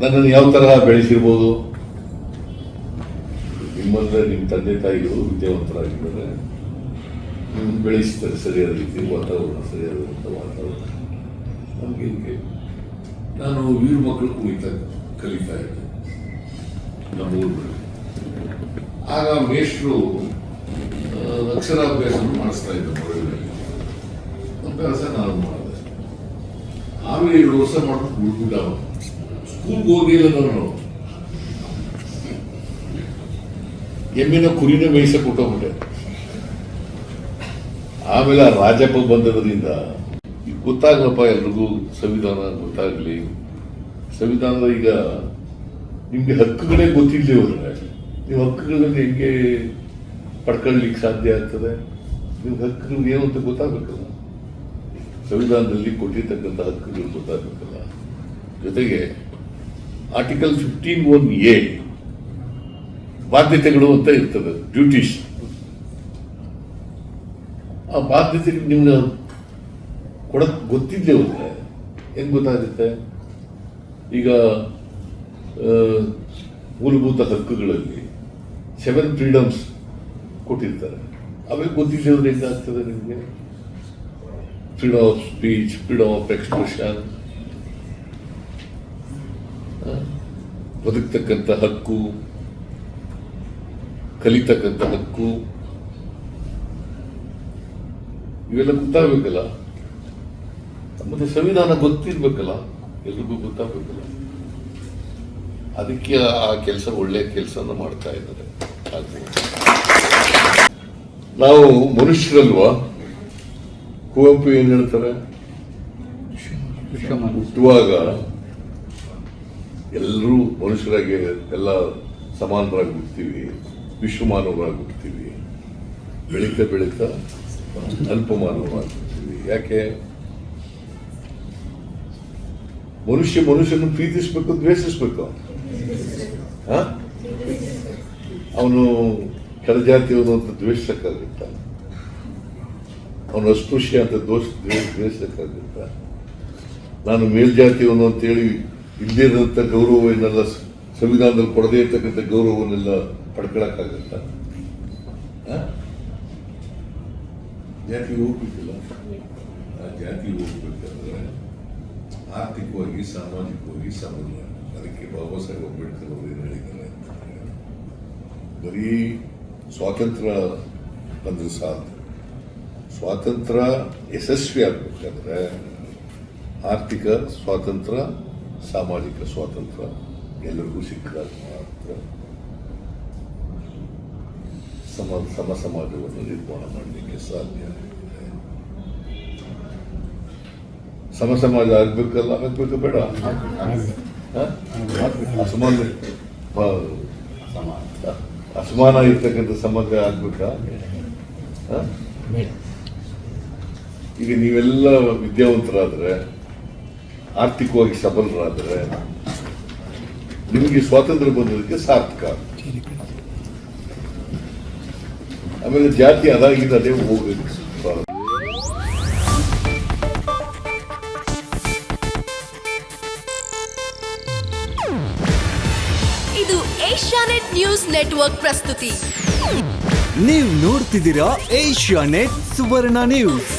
ನನ್ನನ್ನು ಯಾವ ತರಹ ಬೆಳೆಸಿರ್ಬೋದು? ನಿಮ್ಮಂದ್ರೆ ನಿಮ್ಮ ತಂದೆ ತಾಯಿಗಳು ವಿದ್ಯಾವಂತರಾಗಿದ್ದಾರೆ. ನಿಮ್ಮನ್ನು ಬೆಳೆಸ್ತಾರೆ ಸರಿಯಾದ ರೀತಿ, ವಾತಾವರಣ ಸರಿಯಾದ ವಾತಾವರಣ. ನಮಗೆ ನಾನು ವೀರ ಮಕ್ಕಳು ಕುಳಿತಾ ಕಲಿತಾ ಇದ್ದೆ. ನಮ್ಮ ಊರಿನಲ್ಲಿ. ಆಗ ಮೇಷ್ಟ್ರು ಅಕ್ಷರಾಭ್ಯಾಸ ಮಾಡಿಸ್ತಾ ಇದ್ದ ಮೊದಲಿನಲ್ಲಿ ಅಭ್ಯಾಸ ನಾನು ಮಾಡಿದೆ. ಆಮೇಲೆ ಎರಡು ವರ್ಷ ಬಿಡ್ಬಿಟ್ಟ ಅವನು. ಸ್ಕೂಲ್ಗೆ ಹೋಗಿಲ್ಲ ನಾನು. ಎಮ್ಮಿನ ಕುರಿನ ಮೇಯಿಸ ಕೊಟ್ಟೋಗ್ಬಿಟ್ಟೆ. ಆಮೇಲೆ ರಾಜಪ್ಪ ಬಂದಿರೋದ್ರಿಂದ ಗೊತ್ತಾಗ್ಲಪ್ಪ ಎಲ್ರಿಗೂ ಸಂವಿಧಾನ ಗೊತ್ತಾಗ್ಲಿ. ಸಂವಿಧಾನದ ಈಗ ನಿಮ್ಗೆ ಹಕ್ಕುಗಳೇ ಗೊತ್ತಿಲ್ಲದೆ ಹೋದ್ರೆ ನೀವು ಹಕ್ಕುಗಳನ್ನ ಹೆಂಗೆ ಪಡ್ಕೊಳ್ಳಿಕ್ಕೆ ಸಾಧ್ಯ ಆಗ್ತದೆ? ನಿಮ್ಗೆ ಹಕ್ಕುಗಳು ಏನು ಅಂತ ಗೊತ್ತಾಗಬೇಕಲ್ಲ. ಸಂವಿಧಾನದಲ್ಲಿ ಕೊಟ್ಟಿರ್ತಕ್ಕಂಥ ಹಕ್ಕುಗಳು ಗೊತ್ತಾಗಬೇಕಲ್ಲ? ಜೊತೆಗೆ ಆರ್ಟಿಕಲ್ ಫಿಫ್ಟೀನ್ ಒನ್ ಎ ಬಾಧ್ಯತೆಗಳು ಅಂತ ಇರ್ತದೆ ಡ್ಯೂಟೀಸ್ ಆ ಬಾಧ್ಯತೆಗಳು ನಿಮ್ಗೆ ಕೊಡಕ್ ಗೊತ್ತಿದ್ದೇ ಹೋದ್ರೆ ಹೆಂಗ್ ಗೊತ್ತಾಗುತ್ತೆ? ಈಗ ಮೂಲಭೂತ ಹಕ್ಕುಗಳಲ್ಲಿ ಸೆವೆನ್ ಫ್ರೀಡಮ್ಸ್ ಕೊಟ್ಟಿರ್ತಾರೆ. ಅವೆಲ್ಲ ಗೊತ್ತಿದ್ದೇ ಹೋದ್ರೆ ಹೆಂಗಾಗ್ತದೆ ನಿಮಗೆ? Freedom of speech freedom of expression, ಬದುಕ್ತಕ್ಕಂಥ ಹಕ್ಕು ಕಲಿತಕ್ಕಂಥ ಹಕ್ಕು. ಇವೆಲ್ಲ ಗೊತ್ತಾಗಬೇಕಲ್ಲ? ಮತ್ತೆ ಸಂವಿಧಾನ ಗೊತ್ತಿರ್ಬೇಕಲ್ಲ? ಎಲ್ರಿಗೂ ಗೊತ್ತಾಗಬೇಕಲ್ಲ? ಅದಕ್ಕೆ ಆ ಕೆಲಸ ಒಳ್ಳೆಯ ಕೆಲಸನ ಮಾಡ್ತಾ ಇದ್ದಾರೆ. ನಾವು ಮನುಷ್ಯರಲ್ವಾ? ಕುವೆಂಪು ಏನು ಹೇಳ್ತಾರೆ? ಹುಟ್ಟುವಾಗ ಎಲ್ಲರೂ ಮನುಷ್ಯರಾಗಿ ಎಲ್ಲ ಸಮಾನರಾಗಿ ಹುಡ್ತೀವಿ ವಿಶ್ವಮಾನವರಾಗಿ ಹುಡ್ತೀವಿ ಬೆಳೀತಾ ಬೆಳೀತಾ ಅಲ್ಪಮಾನವರಾಗಿ ಹುಡ್ತೀವಿ ಯಾಕೆ? ಮನುಷ್ಯ ಮನುಷ್ಯನ ಪ್ರೀತಿಸ್ಬೇಕು, ದ್ವೇಷಿಸ್ಬೇಕು. ಅವನು ಕೆಳಜಾತಿಯವನು ಅಂತ ದ್ವೇಷಕ್ಕಾಗುತ್ತ ಅವನು ಅಸ್ಪೃಶ್ಯ ಅಂತ ದೋಷ ದ್ವೇ- ದ್ವೇಷಕ್ಕಾಗುತ್ತ ನಾನು ಮೇಲ್ಜಾತಿಯವನು ಅಂತೇಳಿ ಇರೋಂಥ ಗೌರವವನ್ನೆಲ್ಲ ಸಂವಿಧಾನದಲ್ಲಿ ಕೊಡದೇ ಇರ್ತಕ್ಕಂಥ ಗೌರವವನ್ನೆಲ್ಲ ಪಡ್ಕೊಳಕ್ಕಾಗತ್ತ? ಜಾತಿ ಹೋಗ್ಬೇಕಿಲ್ಲ? ಆ ಜಾತಿ ಹೋಗ್ಬೇಕಂದ್ರೆ ಆರ್ಥಿಕವಾಗಿ, ಸಾಮಾಜಿಕವಾಗಿ ಸಮನ್ವಯ. ಅದಕ್ಕೆ ಬಾಬಾ ಸಾಹೇಬ್ ಅಂಬೇಡ್ಕರ್ ಅವರು ಏನು ಹೇಳಿದ್ದಾರೆ ಬರೀ ಸ್ವಾತಂತ್ರ್ಯ ಬಂದ್ರೆ ಸಾಧ್ಯ ಸ್ವಾತಂತ್ರ್ಯ ಯಶಸ್ವಿ ಆಗ್ಬೇಕಾದ್ರೆ ಆರ್ಥಿಕ ಸ್ವಾತಂತ್ರ್ಯ ಸಾಮಾಜಿಕ ಸ್ವಾತಂತ್ರ್ಯ ಎಲ್ಲರಿಗೂ ಸಿಕ್ಕಾಗ ಮಾತ್ರ ಸಮ ಸಮ ಸಮಾಜವನ್ನು ನಿರ್ಮಾಣ ಮಾಡಲಿಕ್ಕೆ ಸಾಧ್ಯ. ಸಮ ಸಮಾಜ ಆಗ್ಬೇಕಲ್ಲ, ಆಗಬೇಕು ಬೇಡ? ಅಸಮಾನ? ಅಸಮಾನ ಇರ್ತಕ್ಕಂಥ ಸಮಾಜ ಆಗ್ಬೇಕಾ? ಈಗ ನೀವೆಲ್ಲ ವಿದ್ಯಾವಂತರಾದ್ರೆ ಆರ್ಥಿಕವಾಗಿ ಸಬಲರಾದ್ರೆ ನಿಮಗೆ ಸ್ವಾತಂತ್ರ್ಯ ಬಂದಿದ್ದಕ್ಕೆ ಸಾರ್ಥಕ. ಆಮೇಲೆ ಜಾತಿ ಅದಾಗಿದೆ ಅದೇ ಹೋಗಬೇಕು. ಇದು ಏಷ್ಯಾನೆಟ್ ನ್ಯೂಸ್ ನೆಟ್ವರ್ಕ್ ಪ್ರಸ್ತುತಿ. ನೀವು ನೋಡ್ತಿದ್ದೀರಾ ಏಷ್ಯಾ ನೆಟ್ ಸುವರ್ಣ ನ್ಯೂಸ್.